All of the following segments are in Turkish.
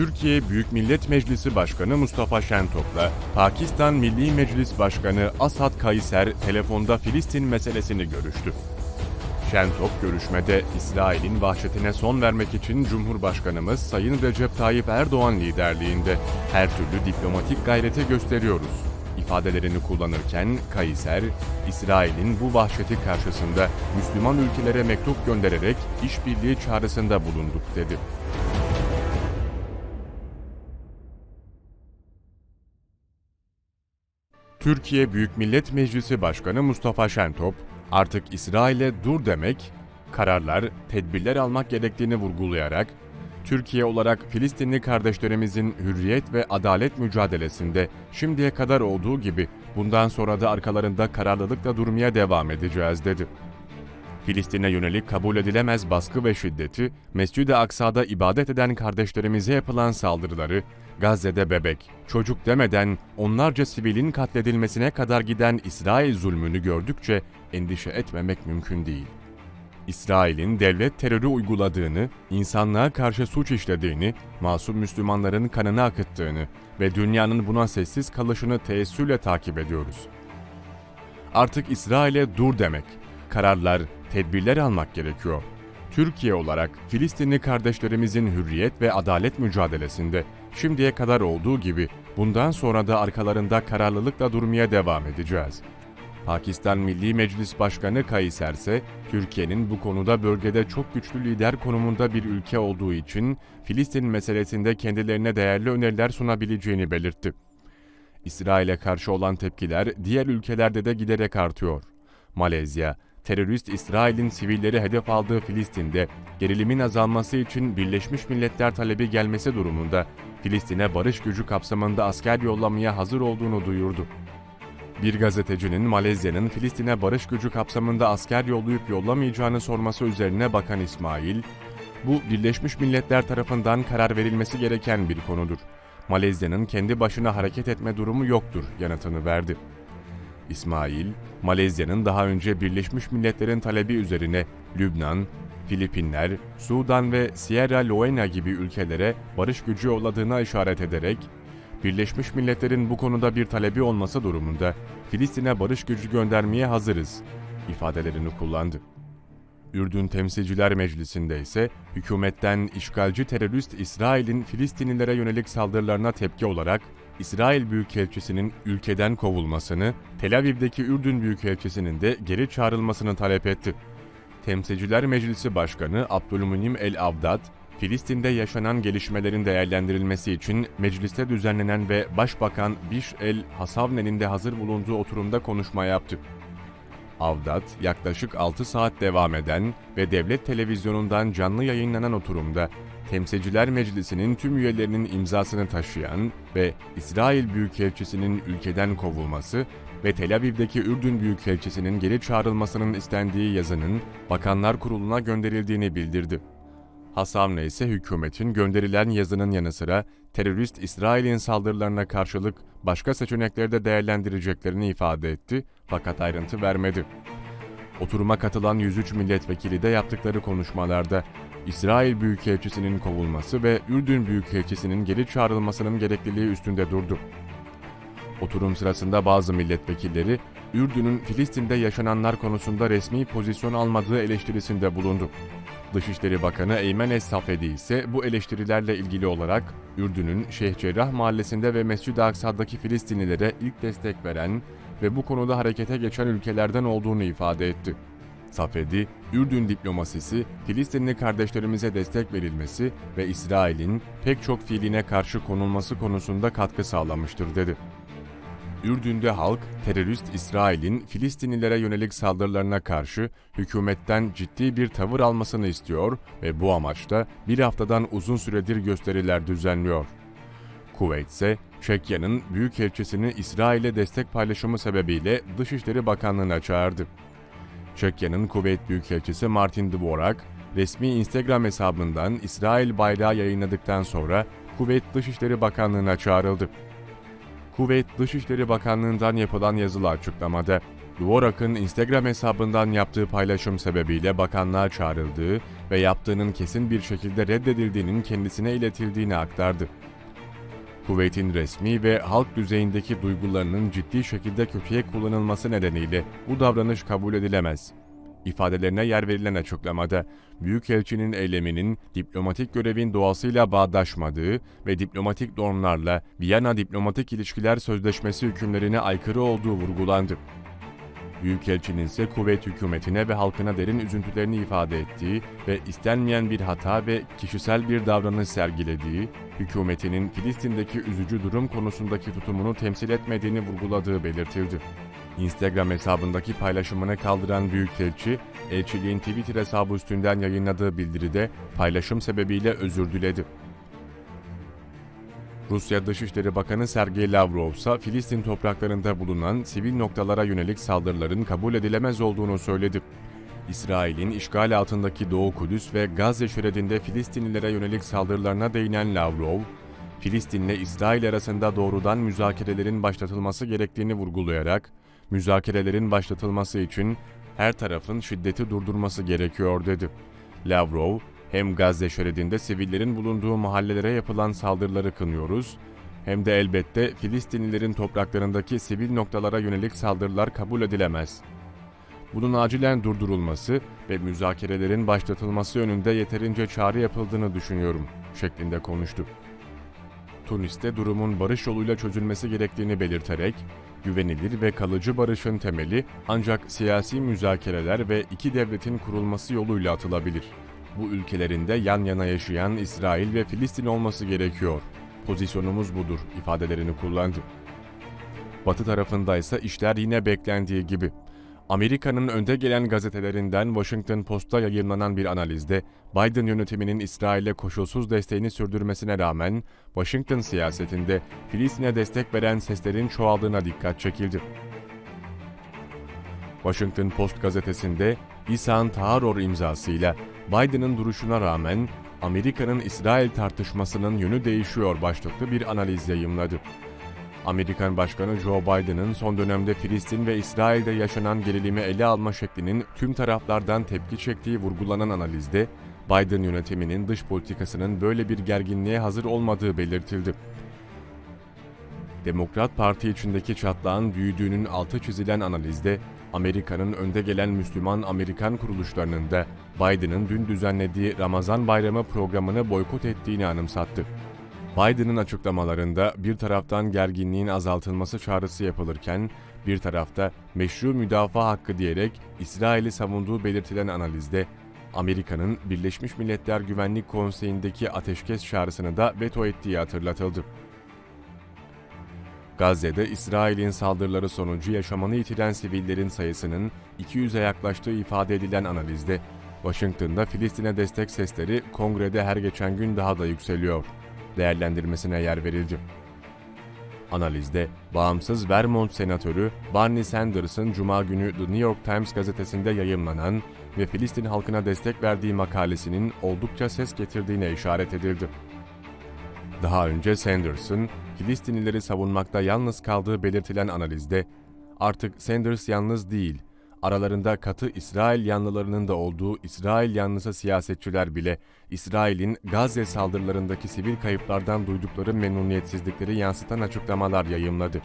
Türkiye Büyük Millet Meclisi Başkanı Mustafa Şentop'la Pakistan Milli Meclis Başkanı Asad Kayser telefonda Filistin meselesini görüştü. Şentop görüşmede İsrail'in vahşetine son vermek için Cumhurbaşkanımız Sayın Recep Tayyip Erdoğan liderliğinde her türlü diplomatik gayreti gösteriyoruz ifadelerini kullanırken Kayser, İsrail'in bu vahşeti karşısında Müslüman ülkelere mektup göndererek işbirliği çağrısında bulunduk dedi. Türkiye Büyük Millet Meclisi Başkanı Mustafa Şentop, artık İsrail'e dur demek, kararlar, tedbirler almak gerektiğini vurgulayarak, Türkiye olarak Filistinli kardeşlerimizin hürriyet ve adalet mücadelesinde şimdiye kadar olduğu gibi bundan sonra da arkalarında kararlılıkla durmaya devam edeceğiz dedi. Filistin'e yönelik kabul edilemez baskı ve şiddeti, Mescid-i Aksa'da ibadet eden kardeşlerimize yapılan saldırıları, Gazze'de bebek, çocuk demeden onlarca sivilin katledilmesine kadar giden İsrail zulmünü gördükçe endişe etmemek mümkün değil. İsrail'in devlet terörü uyguladığını, insanlığa karşı suç işlediğini, masum Müslümanların kanını akıttığını ve dünyanın buna sessiz kalışını teessürle takip ediyoruz. Artık İsrail'e dur demek, kararlar, tedbirler almak gerekiyor. Türkiye olarak Filistinli kardeşlerimizin hürriyet ve adalet mücadelesinde şimdiye kadar olduğu gibi bundan sonra da arkalarında kararlılıkla durmaya devam edeceğiz. Pakistan Milli Meclis Başkanı Kayser ise Türkiye'nin bu konuda bölgede çok güçlü lider konumunda bir ülke olduğu için Filistin meselesinde kendilerine değerli öneriler sunabileceğini belirtti. İsrail'e karşı olan tepkiler diğer ülkelerde de giderek artıyor. Malezya, terörist İsrail'in sivilleri hedef aldığı Filistin'de gerilimin azalması için Birleşmiş Milletler talebi gelmesi durumunda Filistin'e barış gücü kapsamında asker yollamaya hazır olduğunu duyurdu. Bir gazetecinin Malezya'nın Filistin'e barış gücü kapsamında asker yollayıp yollamayacağını sorması üzerine Bakan İsmail, bu Birleşmiş Milletler tarafından karar verilmesi gereken bir konudur. Malezya'nın kendi başına hareket etme durumu yoktur yanıtını verdi. İsmail, Malezya'nın daha önce Birleşmiş Milletler'in talebi üzerine Lübnan, Filipinler, Sudan ve Sierra Leone gibi ülkelere barış gücü yolladığına işaret ederek, Birleşmiş Milletler'in bu konuda bir talebi olması durumunda Filistin'e barış gücü göndermeye hazırız ifadelerini kullandı. Ürdün Temsilciler Meclisi'nde ise hükümetten işgalci terörist İsrail'in Filistinlilere yönelik saldırılarına tepki olarak İsrail Büyükelçisi'nin ülkeden kovulmasını, Tel Aviv'deki Ürdün Büyükelçisi'nin de geri çağrılmasını talep etti. Temsilciler Meclisi Başkanı Abdülmunim El Avdad, Filistin'de yaşanan gelişmelerin değerlendirilmesi için mecliste düzenlenen ve Başbakan Biş El Hasavne'nin de hazır bulunduğu oturumda konuşma yaptı. Avdat, yaklaşık 6 saat devam eden ve devlet televizyonundan canlı yayınlanan oturumda Temsilciler Meclisi'nin tüm üyelerinin imzasını taşıyan ve İsrail Büyükelçisi'nin ülkeden kovulması ve Tel Aviv'deki Ürdün Büyükelçisi'nin geri çağrılmasının istendiği yazının Bakanlar Kurulu'na gönderildiğini bildirdi. Hasamne ise hükümetin gönderilen yazının yanı sıra terörist İsrail'in saldırılarına karşılık başka seçenekleri de değerlendireceklerini ifade etti fakat ayrıntı vermedi. Oturuma katılan 103 milletvekili de yaptıkları konuşmalarda İsrail Büyükelçisi'nin kovulması ve Ürdün Büyükelçisi'nin geri çağrılmasının gerekliliği üstünde durdu. Oturum sırasında bazı milletvekilleri Ürdün'ün Filistin'de yaşananlar konusunda resmi pozisyon almadığı eleştirisinde bulundu. Dışişleri Bakanı Eymen Es-Safedi ise bu eleştirilerle ilgili olarak Ürdün'ün Şeyh Cerrah mahallesinde ve Mescid-i Aksa'daki Filistinlilere ilk destek veren ve bu konuda harekete geçen ülkelerden olduğunu ifade etti. Safedi, Ürdün diplomasisi, Filistinli kardeşlerimize destek verilmesi ve İsrail'in pek çok fiiline karşı konulması konusunda katkı sağlamıştır dedi. Ürdün'de halk, terörist İsrail'in Filistinlilere yönelik saldırılarına karşı hükümetten ciddi bir tavır almasını istiyor ve bu amaçla bir haftadan uzun süredir gösteriler düzenliyor. Kuveyt ise Çekya'nın büyükelçisini İsrail'e destek paylaşımı sebebiyle Dışişleri Bakanlığı'na çağırdı. Çekya'nın Kuveyt Büyükelçisi Martin Dvorak, resmi Instagram hesabından İsrail bayrağı yayınladıktan sonra Kuveyt Dışişleri Bakanlığı'na çağrıldı. Kuveyt Dışişleri Bakanlığı'ndan yapılan yazılı açıklamada, Dvorak'ın Instagram hesabından yaptığı paylaşım sebebiyle bakanlığa çağrıldığı ve yaptığının kesin bir şekilde reddedildiğinin kendisine iletildiğini aktardı. Kuveyt'in resmi ve halk düzeyindeki duygularının ciddi şekilde kötüye kullanılması nedeniyle bu davranış kabul edilemez. İfadelerine yer verilen açıklamada, Büyükelçinin eyleminin diplomatik görevin doğasıyla bağdaşmadığı ve diplomatik normlarla Viyana Diplomatik İlişkiler Sözleşmesi hükümlerine aykırı olduğu vurgulandı. Büyükelçinin ise kuvvet hükümetine ve halkına derin üzüntülerini ifade ettiği ve istenmeyen bir hata ve kişisel bir davranış sergilediği, hükümetinin Filistin'deki üzücü durum konusundaki tutumunu temsil etmediğini vurguladığı belirtildi. Instagram hesabındaki paylaşımını kaldıran Büyükelçi, elçiliğin Twitter hesabı üstünden yayınladığı bildiride paylaşım sebebiyle özür diledi. Rusya Dışişleri Bakanı Sergey Lavrov ise Filistin topraklarında bulunan sivil noktalara yönelik saldırıların kabul edilemez olduğunu söyledi. İsrail'in işgal altındaki Doğu Kudüs ve Gazze şeridinde Filistinlilere yönelik saldırılarına değinen Lavrov, Filistin'le İsrail arasında doğrudan müzakerelerin başlatılması gerektiğini vurgulayarak, müzakerelerin başlatılması için her tarafın şiddeti durdurması gerekiyor dedi. Lavrov, hem Gazze şeridinde sivillerin bulunduğu mahallelere yapılan saldırıları kınıyoruz, hem de elbette Filistinlilerin topraklarındaki sivil noktalara yönelik saldırılar kabul edilemez. Bunun acilen durdurulması ve müzakerelerin başlatılması yönünde yeterince çağrı yapıldığını düşünüyorum, şeklinde konuştu. Tunis'te durumun barış yoluyla çözülmesi gerektiğini belirterek, güvenilir ve kalıcı barışın temeli ancak siyasi müzakereler ve iki devletin kurulması yoluyla atılabilir. Bu ülkelerinde yan yana yaşayan İsrail ve Filistin olması gerekiyor. Pozisyonumuz budur ifadelerini kullandı. Batı tarafında ise işler yine beklendiği gibi. Amerika'nın önde gelen gazetelerinden Washington Post'ta yayınlanan bir analizde Biden yönetiminin İsrail'e koşulsuz desteğini sürdürmesine rağmen Washington siyasetinde Filistin'e destek veren seslerin çoğaldığına dikkat çekildi. Washington Post gazetesinde İsan Taharor imzasıyla Biden'ın duruşuna rağmen Amerika'nın İsrail tartışmasının yönü değişiyor başlıklı bir analiz yayımladı. Amerikan Başkanı Joe Biden'ın son dönemde Filistin ve İsrail'de yaşanan gerilimi ele alma şeklinin tüm taraflardan tepki çektiği vurgulanan analizde, Biden yönetiminin dış politikasının böyle bir gerginliğe hazır olmadığı belirtildi. Demokrat Parti içindeki çatlağın büyüdüğünün altı çizilen analizde, Amerika'nın önde gelen Müslüman Amerikan kuruluşlarının da Biden'ın dün düzenlediği Ramazan Bayramı programını boykot ettiğini anımsattı. Biden'ın açıklamalarında bir taraftan gerginliğin azaltılması çağrısı yapılırken, bir tarafta meşru müdafaa hakkı diyerek İsrail'i savunduğu belirtilen analizde, Amerika'nın Birleşmiş Milletler Güvenlik Konseyi'ndeki ateşkes çağrısını da veto ettiği hatırlatıldı. Gazze'de İsrail'in saldırıları sonucu yaşamını yitiren sivillerin sayısının 200'e yaklaştığı ifade edilen analizde, Washington'da Filistin'e destek sesleri kongrede her geçen gün daha da yükseliyor. Değerlendirmesine yer verildi. Analizde, bağımsız Vermont senatörü Barney Sanders'ın Cuma günü The New York Times gazetesinde yayımlanan ve Filistin halkına destek verdiği makalesinin oldukça ses getirdiğine işaret edildi. Daha önce Sanders'ın Filistinlileri savunmakta yalnız kaldığı belirtilen analizde, artık Sanders yalnız değil, aralarında katı İsrail yanlılarının da olduğu İsrail yanlısı siyasetçiler bile İsrail'in Gazze saldırılarındaki sivil kayıplardan duydukları memnuniyetsizlikleri yansıtan açıklamalar yayımladı.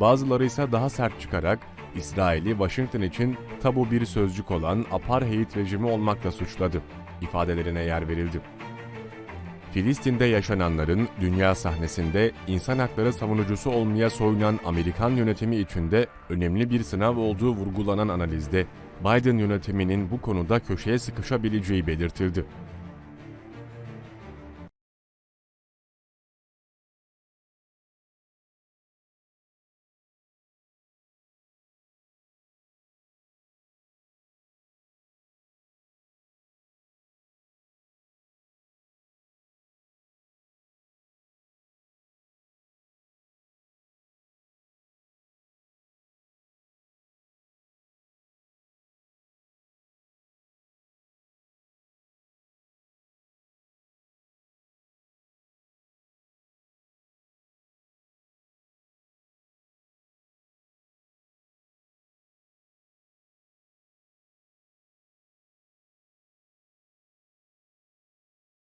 Bazıları ise daha sert çıkarak İsrail'i Washington için tabu bir sözcük olan apartheid rejimi olmakla suçladı ifadelerine yer verildi. Filistin'de yaşananların dünya sahnesinde insan hakları savunucusu olmaya soyunan Amerikan yönetimi içinde önemli bir sınav olduğu vurgulanan analizde Biden yönetiminin bu konuda köşeye sıkışabileceği belirtildi.